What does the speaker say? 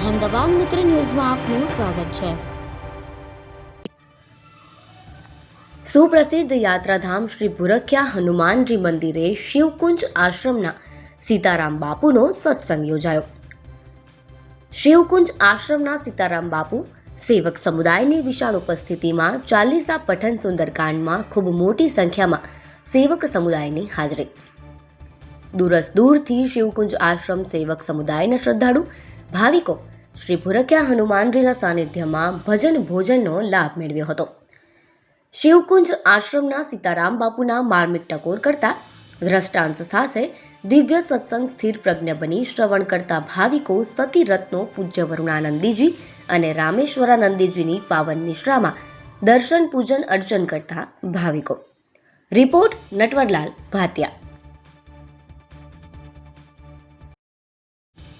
અહેમદાબાદ મિત્ર ન્યૂઝમાં આપનું સ્વાગત છે. સુપ્રસિદ્ધ યાત્રાધામ શ્રી ભુરખ્યા હનુમાનજી મંદિરે શિવકુંજ આશ્રમના સીતારામ બાપુનો સત્સંગ યોજાયો. શિવકુંજ આશ્રમના સીતારામ બાપુ સેવક સમુદાયની વિશાળ ઉપસ્થિતિમાં ચાલીસા પઠન સુંદરકાંડમાં ખૂબ મોટી સંખ્યામાં સેવક સમુદાયની હાજરી. દૂરસ દૂરથી શિવકુંજ આશ્રમ સેવક સમુદાયના શ્રદ્ધાળુ, ભાવિકો શ્રી ભુરખ્યા હનુમાનજીના સાનિધ્યમાં ભજન ભોજનનો લાભ મેળવ્યો હતો. શિવકુંજ આશ્રમના સીતારામ બાપુના માર્મિક ટકોર કરતા દ્રષ્ટાંત સાથે દિવ્ય સત્સંગ સ્થિર પ્રજ્ઞ બની શ્રવણ કરતા ભાવિકો સતી રત્નો પૂજ્ય વરુણાનંદીજી અને રામેશ્વરાનંદીજીની પાવન નિશ્રામાં દર્શન પૂજન અર્ચન કરતા ભાવિકો. રિપોર્ટ નટવરલાલ ભાતિયા